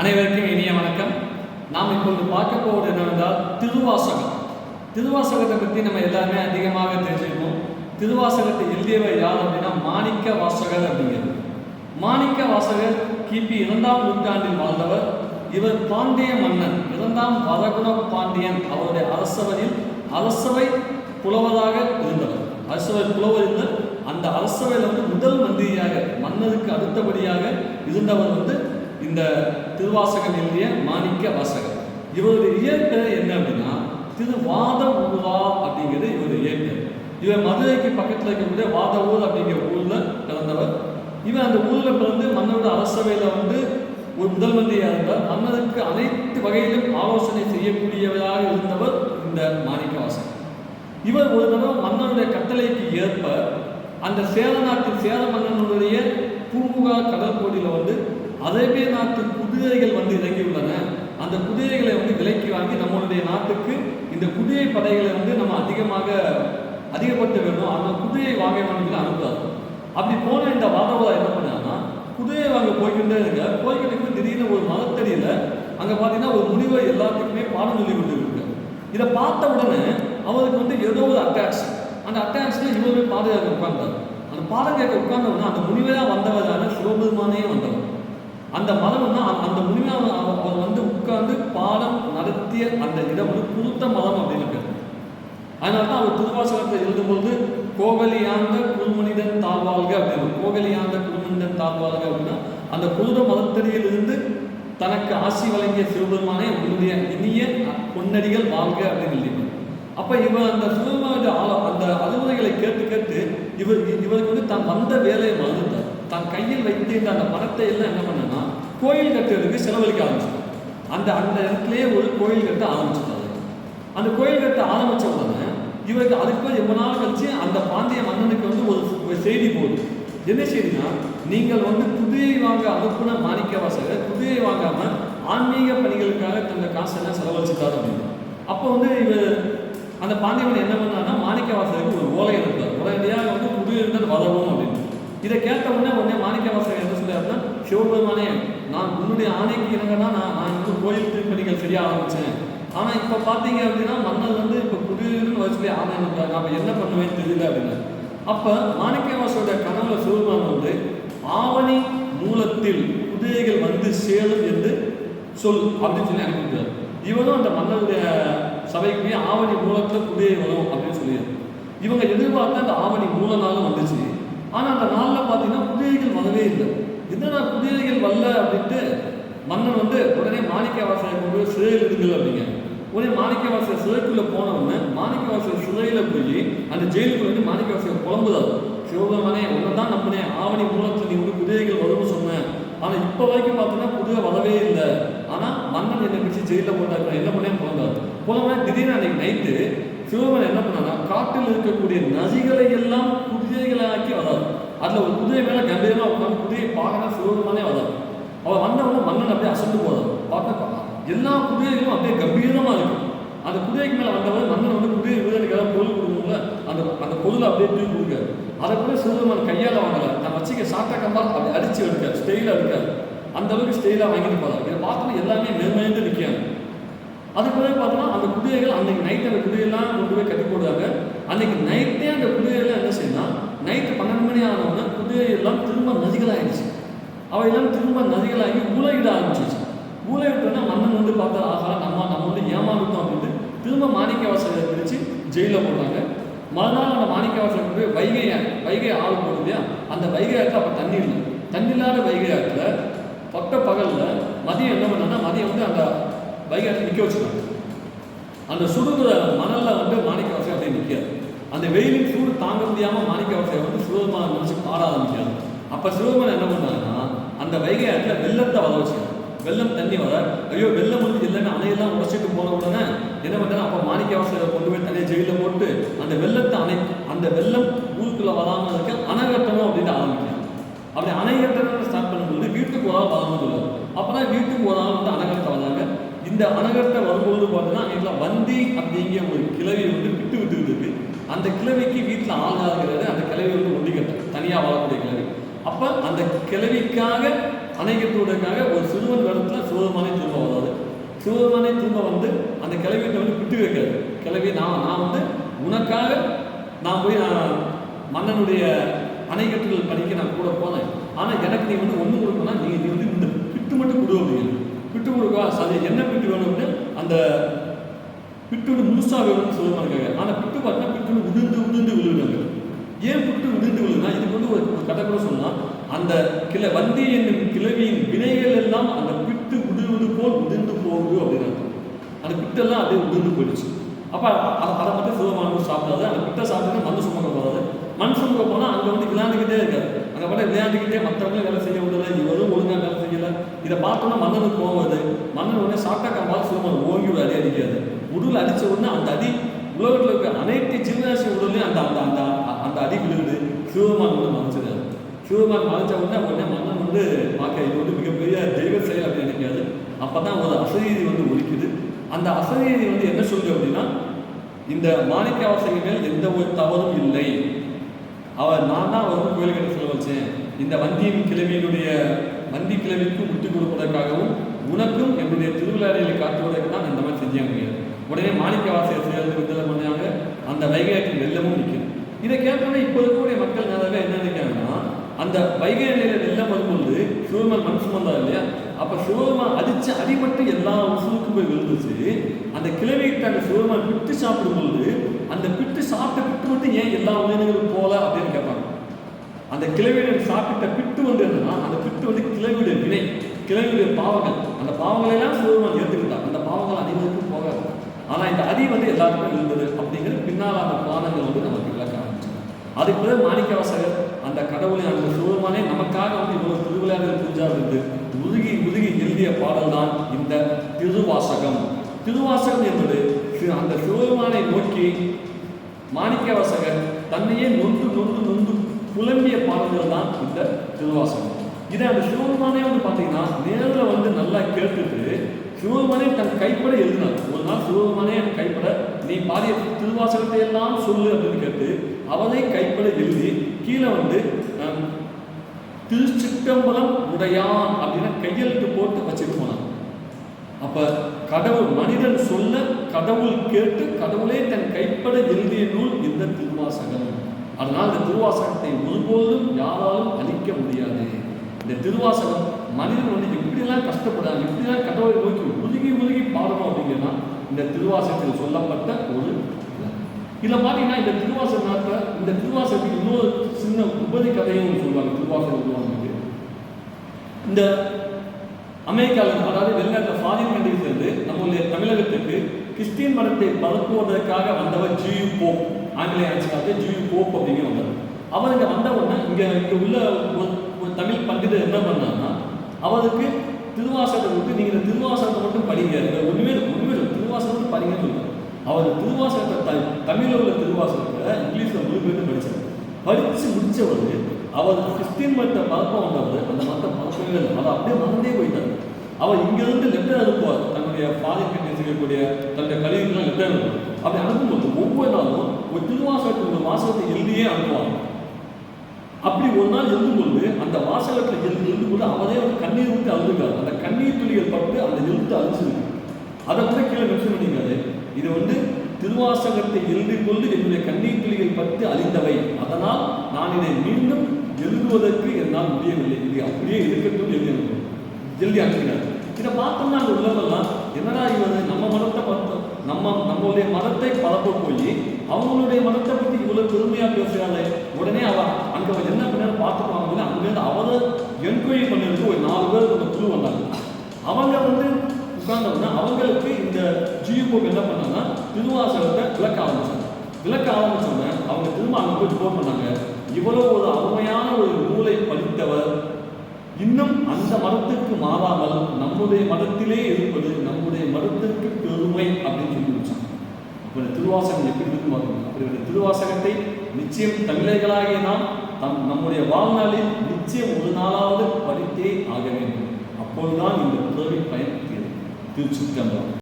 அனைவருக்கும் இனிய வணக்கம். நாம் இப்பொழுது பார்க்க போவது என்னவென்றால் திருவாசகம். திருவாசகத்தை பற்றி நம்ம எல்லாருமே அதிகமாக தெரிஞ்சுக்கணும். திருவாசகத்தை எழுதியவர் யார் அப்படின்னா மாணிக்க வாசகர் அப்படிங்கிறது. மாணிக்க வாசகர் கிபி இரண்டாம் நூற்றாண்டில் வாழ்ந்தவர். இவர் பாண்டிய மன்னன் இரண்டாம் வரகுண பாண்டியன் அவருடைய அரசவையில் அரசவை புலவராக இருந்தவர். அரசவை புலவர் இருந்த அந்த அரசவையில் வந்து முதல் மந்திரியாக மன்னருக்கு அடுத்தபடியாக இருந்தவர் வந்து இந்த திருவாசகம் எழுதிய மாணிக்க வாசகம். இவருடைய இயற்பெயர் என்ன அப்படின்னா திருவாத ஊரா அப்படிங்கிறது இவருடைய இயற்பெயர். இவர் மதுரைக்கு பக்கத்தில் இருக்கக்கூடிய வாத ஊர் அப்படிங்கிற ஊரில் பிறந்தவர். இவர் அந்த ஊரில் பிறந்து மன்னரோட அரசவையில் வந்து ஒரு முதல் மந்திரியாக இருந்தார். மன்னருக்கு அனைத்து வகையிலும் ஆலோசனை செய்யக்கூடியவராக இருந்தவர் இந்த மாணிக்கவாசகன் இவர் ஒரு தடவை மன்னனுடைய கட்டளைக்கு ஏற்ப அந்த சேர நாட்டின் சேர மன்னனுடைய பூம்புகா கடற்கோடியில் வந்து அரேபிய நாட்டு குதிரைகள் வந்து இறங்கியுள்ளன. அந்த குதிரைகளை வந்து விலைக்கு வாங்கி நம்மளுடைய நாட்டுக்கு இந்த குதிரை படைகளை வந்து நம்ம அதிகமாக அதிகப்படுத்த வேண்டும். அந்த குதிரையை வாங்க வேண்டும் அனுப்புறாரு அப்படி போன இந்த வாதவதா என்ன பண்ணாங்கன்னா குதிரையை வாங்க போய்கிட்டே இருக்க போய்கிட்டு திடீர்னு ஒரு மகத்தடியில் அங்கே பார்த்தீங்கன்னா ஒரு முடிவை எல்லாத்துக்குமே பாடம் சொல்லி கொண்டு இருக்கு இதை பார்த்த உடனே அவருக்கு வந்து ஏதோ ஒரு அட்டாச் அந்த அட்டாச்சில் இவருமே பாதுகாக்க உட்கார்ந்தார். அந்த பாடம் கேட்க உட்கார்ந்த உடனே அந்த வந்தவர் தானே சிவபெருமானே வந்தவர். அந்த மதம் தான் அந்த- அந்த அவர் வந்து உட்கார்ந்து பாடம் நடத்திய அந்த இடம் வந்து புதுத்த மதம் அப்படின்னு பேர். அதனால தான் அவர் திருவாசகத்தை எழுதும்போது கோகலியாந்த குருமனிதன் தாழ்வாள்க அப்படின்னு கோகலியாந்த குருமனிதன் தாழ்வாள்க அப்படின்னா அந்த புனித மதத்தடியிலிருந்து தனக்கு ஆசி வழங்கிய சிவபெருமானே உன்னுடைய இனிய பொன்னடிகள் வாழ்க அப்படின்னு எழுதினார் அப்ப இவர் அந்த சிவபெருமானுடைய அந்த அறிவுரைகளை கேட்டு கேட்டு இவர் இவருக்கு வந்து தான் வந்த வேலையை மறந்துட்டார். தன் கையில் வைத்திருந்த அந்த பணத்தை எல்லாம் என்ன பண்ணனா கோயில் கட்டுறதுக்கு செலவழிக்க ஆரம்பிச்சிட்டார் அந்த அந்த இடத்துலயே ஒரு கோயில் கட்ட ஆரம்பிச்சிட்டாரு அந்த கோயில் கட்ட ஆரம்பிச்ச உடனே இவருக்கு அதுக்கு ரொம்ப நாள் கழிச்சு அந்த பாண்டிய மன்னனுக்கு வந்து ஒரு செய்தி போகுது. என்ன செய்தினா நீங்கள் வந்து குதிரை வாங்க அனுப்புன மாணிக்க வாசகர் குதிரை வாங்காம ஆன்மீக பணிகளுக்காக தந்த காசெல்லாம் செலவழிச்சிட்டாரு அப்படின்னு. அப்போ வந்து இவர் அந்த பாண்டியவன் என்ன பண்ணான்னா மாணிக்க வாசகருக்கு ஒரு ஓலை இருந்தார் உடனடியாக வந்து குதிரை இருந்தால் வரவும் அப்படின்னு. இதை கேட்ட உடனே உடனே மாணிக்க வாசகர் என்ன சொல்றாருன்னா சிவபெருமானே நான் உன்னுடைய ஆணைக்கு இறங்கினா நான் நான் வந்து கோயில் திருப்பணிகள் செய்ய ஆரம்பித்தேன் ஆனால் இப்போ பார்த்தீங்க அப்படின்னா மன்னர் வந்து இப்போ குடியிருன்னு வச்சு ஆணை அனுப்புறாங்க என்ன பண்ணுவேன்னு தெரியல அப்படின்னு. அப்போ மாணிக்கவாசோட கனவுல சிவபெருமான் வந்து ஆவணி மூலத்தில் குதிரைகள் வந்து சேரும் என்று சொல் அப்படின்னு சொல்லி அனுப்பிட்டார் இவனும் அந்த மன்னருடைய சபைக்கு போய் ஆவணி மூலத்தில் புதிய வரும் அப்படின்னு சொல்லியாரு இவங்க எதிர்பார்த்த அந்த ஆவணி மூல நாளும் வந்துச்சு. ஆனால் அந்த நாளில் பார்த்தீங்கன்னா புதியகள் வரவே இல்லை. என்னடா குதிரைகள் வரல அப்படின்ட்டு மன்னன் வந்து உடனே மாணிக்கவாசலை கொண்டு சிறையில் இருங்கள் அப்படிங்க. உடனே மாணிக்கவாசல் சிறைக்குள்ள போன மாணிக்கவாசல் சிறையில போய் அந்த ஜெயிலுக்கு வந்து மாணிக்கவாசல் புலம்புதார். சிவபெருமானே உன்னை தான் நம்பினேன் ஆவணி மூலத்தில் நீ வந்து குதிரைகள் வரும்னு சொன்னேன். ஆனால் இப்போ வரைக்கும் பார்த்தோன்னா குதிரை வரவே இல்லை. ஆனால் மன்னன் என்னை பிடிச்சி ஜெயிலில் போட்டாங்க என்ன பண்ணேன் புலந்தார் புலம்புனா திடீர்னு அன்னைக்கு நைட்டு சிவபெருமான் என்ன பண்ணானா காட்டில் இருக்கக்கூடிய நதிகளை எல்லாம் குதிரைகளாக்கி வராது அதில் ஒரு குதிரை மேலே கம்பீரமாக உட்காந்து குதிரையை பார்க்கணும் சிவபெருமானே வராது அவள் வந்த மன்னன் அப்படியே அசந்து போதும் பார்க்க எல்லா குதிரைகளும் அப்படியே கம்பீரமாக இருக்கும் அந்த குதிரைக்கு மேலே வந்தவர் மன்னன் வந்து குதிரை வீரனுக்கு ஏதாவது பொருள் கொடுக்கணும்ல அந்த அந்த பொருளை அப்படியே தூக்கி கொடுக்காரு அதை கூட சிவபெருமான் கையால் வாங்கல நான் வச்சுக்க சாட்டா கம்பா அப்படி அடிச்சு எடுக்க ஸ்டெயிலாக எடுக்காது அந்த அளவுக்கு ஸ்டெயிலாக வாங்கிட்டு போறாரு. இதை பார்த்தோன்னா எல்லாமே மேற்மேந்து நிற்காங்க அதுக்கு பிறகு பார்த்தோம்னா அந்த குதிரைகள் அன்னைக்கு நைட் அந்த குதிரையெல்லாம் கொண்டு போய் கட்டி போடுவாங்க அன்னைக்கு நைட்டே அந்த குதிரையெல்லாம் என்ன செய்யணும் நைட்டு பன்னெண்டு மணி ஆனவுடனே குதிரையெல்லாம் திரும்ப நதிகளாகிடுச்சு அவையெல்லாம் திரும்ப நதிகளாகி ஊழையிட ஆரம்பிச்சிச்சு ஊழையிட்டோன்னா மன்னன் வந்து பார்த்தா ஆகா நம்ம நம்ம வந்து ஏமாந்துட்டோம் அப்படின்ட்டு திரும்ப மாணிக்க வாசலை பிரித்து ஜெயிலில் போட்டாங்க மறுநாள் அந்த மாணிக்க வாசலை போய் வைகை வைகை ஆள் போகுது இல்லையா? அந்த வைகை ஆற்றில் அப்போ தண்ணி இல்லை. தண்ணி இல்லாத வைகை ஆற்றில் பட்ட பகலில் மதியம் என்ன பண்ணான்னா மதியம் வந்து அந்த வைகை ஆற்றில் நிற்க வச்சுருக்காங்க அந்த சுடுகிற மணலில் வந்து மாணிக்க வாசல் அப்படியே நிற்காது அந்த வெயிலின் சூடு தாங்க முடியாமல் மாணிக்க வாசை வந்து சிவபெருமான நினைச்சு பாட ஆரம்பிக்காது அப்போ சிவபெருமான் என்ன பண்ணாருன்னா அந்த வைகை ஆற்றுல வெள்ளத்தை வர வச்சு வெள்ளம் தண்ணி வர ஐயோ வெள்ளம் வந்து இல்லைன்னு அணையெல்லாம் உடைச்சிட்டு போன உடனே என்ன பண்ணாரு அப்போ மாணிக்க வாசலை கொண்டு போய் தனியாக ஜெயிலில் போட்டு அந்த வெள்ளத்தை அணை அந்த வெள்ளம் ஊருக்குள்ளே வராமல் இருக்க அணைகட்டணும் அப்படின்னு ஆரம்பிக்கிறார். அப்படி அணைகட்டணும் ஸ்டார்ட் பண்ணும்போது வீட்டுக்கு ஒரு ஆள் வரணும் சொல்லுவார். அப்பதான் வீட்டுக்கு ஒரு ஆள் வந்து அணை வராங்க இந்த அணகட்ட வரும்போது பார்த்தீங்கன்னா வீட்டில் வந்தி அப்படிங்கிற ஒரு கிளவி வந்து விட்டு விட்டுக்கிட்டு இருக்கு. அந்த கிழவிக்கு வீட்டில் ஆள் ஆகிறது அந்த கிழவி வந்து ஒண்டிக்கட்டும் தனியாக வாழக்கூடிய கிழவி. அப்போ அந்த கிழவிக்காக அணைகட்டுவதற்காக ஒரு சிறுவன் இடத்துல சிவபெருமானே திரும்ப வராது. சிவபெருமானே திரும்ப வந்து அந்த கிளவிட்ட வந்து விட்டு வைக்காது கிழவி நான் நான் வந்து உனக்காக நான் போய் நான் மன்னனுடைய அணைக்கட்டுகள் படிக்க நான் கூட போனேன். ஆனால் எனக்கு நீ வந்து ஒன்று கொடுக்கணும் நீ நீ வந்து இந்த பிட்டு மட்டும் கொடு அப்படின்னு பிட்டு கொடுக்கா சரி என்ன பிட்டு வேணும் அப்படின்னு அந்த பிட்டு முழுசாக வேணும்னு சொல்லுவாங்க ஆனால் பிட்டு பார்த்தா பிட்டு உதிர்ந்து உதிர்ந்து விழுகிறாங்க. ஏன் பிட்டு உதிர்ந்து விழுதுனா இதுக்கு வந்து ஒரு கதை கூட சொன்னால் அந்த கிளை வந்தி என்னும் கிளவியின் வினைகள் எல்லாம் அந்த பிட்டு உதிர்வது போல் உதிர்ந்து போகுது அப்படின்னு அந்த பிட்டெல்லாம் அப்படியே உதிர்ந்து போயிடுச்சு. அப்போ அதை மட்டும் சிவமானவர் சாப்பிடாது. அந்த பிட்டை சாப்பிட்டு மண் சுமக்க போகாது மண் சுமக்க போனால் அங்கே வந்து விளையாண்டுக்கிட்டே இருக்காது. அங்கே பாட்டு விளையாண்டுக்கிட்டே மற்றவங்களும் வேலை செய்ய விடல இவரும் ஒழுங்காக வேலை செய்யலை. இதை பார்த்தோன்னா மன்னனுக்கு போகாது மண்ணன் மன்னன் உடனே சாப்பிட்டா கம்பால் சிவமான் ஓங்கி ஒரு அடிக்காது. உடல் அடிச்ச உடனே அந்த அடி உலகத்தில் இருக்க அனைத்து ஜீவராசி உடலையும் அந்த அந்த அந்த அந்த அடி விழுகுது. சிவபெருமான் வந்து மறைச்சிடாரு சிவபெருமான் மறைச்ச உடனே உடனே மன்னன் வந்து பார்க்க இது வந்து மிகப்பெரிய தெய்வ செயல் அப்படின்னு நினைக்காது அப்போ தான் ஒரு அசரீதி வந்து ஒலிக்குது. அந்த அசரீதி வந்து என்ன சொல்லுது அப்படின்னா இந்த மாணிக்க மேல் எந்த ஒரு தவறும் இல்லை. அவர் நான் தான் வந்து கோயில் கட்ட சொல்ல வச்சேன். இந்த வந்தியின் கிழமையினுடைய வந்தி கிழமைக்கு முட்டுக் கொடுப்பதற்காகவும் உனக்கும் என்னுடைய திருவிழாவை காட்டுவதற்கு தான் இந்த மாதிரி செஞ்சாங்க உடனே மாணிக்க வாசகர் சேர்ந்து விடுதலை பண்ணாங்க அந்த வைகை ஆற்றின் வெள்ளமும் நிற்கும் இதை கேட்டோன்னே இப்போ இருக்கக்கூடிய மக்கள் நிறைய என்ன நினைக்கிறாங்கன்னா அந்த வைகை நிலையில வெள்ளம் வரும்போது சிவபெருமான் மண் சுமந்தார் இல்லையா? அப்ப சிவபெருமான் அடிச்ச அடிபட்டு எல்லா உசுலுக்கும் போய் விழுந்துச்சு அந்த கிழவிகிட்ட அந்த சிவபெருமான் பிட்டு சாப்பிடும்போது அந்த பிட்டு சாப்பிட்ட பிட்டு மட்டும் ஏன் எல்லா உயிரினங்களும் போல அப்படின்னு கேட்பாங்க. அந்த கிழவியுடைய சாப்பிட்ட பிட்டு வந்து என்னன்னா அந்த பிட்டு வந்து கிழவியுடைய வினை கிழவியுடைய பாவங்கள். அந்த பாவங்களை எல்லாம் சிவபெருமான் ஏற்றுக்கிட்டார் அந்த பாவங்கள் அனைவருக்கும் ஆனால் இந்த அடி வந்து எல்லாருக்கும் இருந்தது அப்படிங்கிற பின்னால் அந்த பாதங்கள் வந்து நமக்கு விளக்க ஆரம்பிச்சு அதுக்கு பிறகு மாணிக்கவாசகர் அந்த கடவுளை அந்த சிவபெருமானே நமக்காக வந்து இவ்வளவு திருவிழாவில் பூஜா இருந்து உருகி உருகி எழுதிய பாடல் தான் இந்த திருவாசகம். திருவாசகம் என்பது அந்த சிவபெருமானை நோக்கி மாணிக்கவாசகர் தன்னையே நொந்து நொந்து நொந்து புலம்பிய பாடல்கள் தான் இந்த திருவாசகம். இதை அந்த சிவபெருமானே வந்து பார்த்தீங்கன்னா நேரில் வந்து நல்லா கேட்டுட்டு சிவபெருமானே தன் கைப்பட எழுதினார். ஒரு நாள் சிவபெருமானே என் கைப்பட நீ பாடிய திருவாசகத்தை எல்லாம் சொல்லு அப்படின்னு கேட்டு அவனை கைப்பட எழுதி கீழே வந்து திருச்சிட்டம்பலம் உடையான் அப்படின்னு கையெழுத்து போட்டு வச்சுட்டு போனான் அப்ப கடவுள் மனிதன் சொல்ல கடவுள் கேட்டு கடவுளே தன் கைப்பட எழுதிய நூல் இந்த திருவாசகம். அதனால் இந்த திருவாசகத்தை ஒருபோதும் யாராலும் அழிக்க முடியாது. இந்த திருவாசகம் மனிதன் வந்து எப்படியெல்லாம் கஷ்டப்படுறாங்க எப்படியெல்லாம் கடவுளை நோக்கி முதுகி முதுகி பாடணும் அப்படிங்கன்னா இந்த திருவாசத்தில் சொல்லப்பட்ட ஒரு விளக்கம். பார்த்தீங்கன்னா இந்த திருவாசகத்தை இந்த திருவாசத்துக்கு இன்னொரு சின்ன உபதி கதையும் சொல்லுவாங்க திருவாசல் உருவாங்க இந்த அமெரிக்காவில் அதாவது வெளிநாட்டில் ஃபாரின் கண்ட்ரிஸ்லேருந்து நம்மளுடைய தமிழகத்துக்கு கிறிஸ்டியன் மதத்தை பரப்புவதற்காக வந்தவர் ஜியு போப் ஆங்கிலேய ஆட்சிக்காக ஜியு போப் அப்படிங்கிற வந்தார் அவர் இங்கே வந்த உடனே இங்கே இங்கே உள்ள ஒரு ஒரு தமிழ் பண்டிதர் என்ன பண்ணாருன்னா அவருக்கு திருவாசகத்தை விட்டு நீங்கள் திருவாசகத்தை மட்டும் படிங்க. ஒன்றுமே ஒன்றுமே திருவாசகத்தை படிங்கன்னு அவர் திருவாசகத்தை த தமிழில் உள்ள திருவாசகத்தை இங்கிலீஷில் மொழிபெயர்த்து படித்தார் படித்து முடித்தவர் அவர் கிறிஸ்டின் மதத்தை பரப்ப வந்தவர் அந்த மத்த பரப்பவே இல்லை. அதை அப்படியே மறந்தே போயிட்டார் அவர் இங்கிருந்து லெட்டர் அனுப்புவார் தன்னுடைய ஃபாரின் கண்ட்ரி செய்யக்கூடிய தன்னுடைய கழிவுகள்லாம் லெட்டர் அனுப்புவார் அப்படி அனுப்பும்போது ஒவ்வொரு நாளும் ஒரு திருவாசகத்துக்கு ஒரு மாசத்தை எழுதியே அனுப்புவாங்க அப்படி ஒரு நாள் எழுதும்பொழுது அந்த வாசகத்தில் எழுந்து எழுதும்போது அவரே ஒரு கண்ணீர் விட்டு அழுதுக்காரு அந்த கண்ணீர் துளிகள் பட்டு அந்த எழுத்து அழிச்சிருக்கு அதை கூட கீழே மென்ஷன் பண்ணிக்காது இது வந்து திருவாசகத்தை எழுதி கொண்டு என்னுடைய கண்ணீர் துளிகள் பட்டு அழிந்தவை. அதனால் நான் இதை மீண்டும் எழுதுவதற்கு என்னால் முடியவில்லை. இது அப்படியே இருக்கட்டும் எழுதி எழுதி அனுப்பினார். இதை பார்த்தோம்னா அந்த உள்ளவெல்லாம் என்னடா இவன் நம்ம மதத்தை பார்த்தோம். நம்ம நம்மளுடைய மதத்தை பரப்ப போய் அவங்களுடைய மதத்தை பத்தி இவ்வளவு பெருமையா பேசுறாங்க உடனே அவ அங்க அவன் என்ன பண்ணாரு பார்த்துட்டு வாங்க அங்கிருந்து அவரை என்கொயரி பண்ணதுக்கு ஒரு நாலு பேர் ஒரு குழு வந்தாங்க. அவங்க வந்து உட்கார்ந்தோம்னா அவங்களுக்கு இந்த ஜியூபோக்கு என்ன பண்ணாங்கன்னா திருவாசகத்தை விளக்க ஆரம்பிச்சாங்க. விளக்க ஆரம்பிச்சோன்னே அவங்க திரும்ப அங்க போய் ரிப்போர்ட் பண்ணாங்க. இவ்வளவு ஒரு அருமையான ஒரு நூலை படித்தவர். இன்னும் அந்த மதத்துக்கு மாறாமல் நம்முடைய மதத்திலே இருப்பது நம்முடைய மதத்திற்கு பெருமை அப்படின்னு அப்ப திருவாசகம் எப்படி இருக்கும் அப்படி அப்படிப்பட்ட திருவாசகத்தை நிச்சயம் தமிழர்களாகிய நாம் தம் நம்முடைய வாழ்நாளில் நிச்சயம் ஒரு நாளாவது படித்தே ஆக வேண்டும். அப்பொழுதுதான் இந்த பிறவி பயன் தீரும். திருச்சிற்றம்பலம்.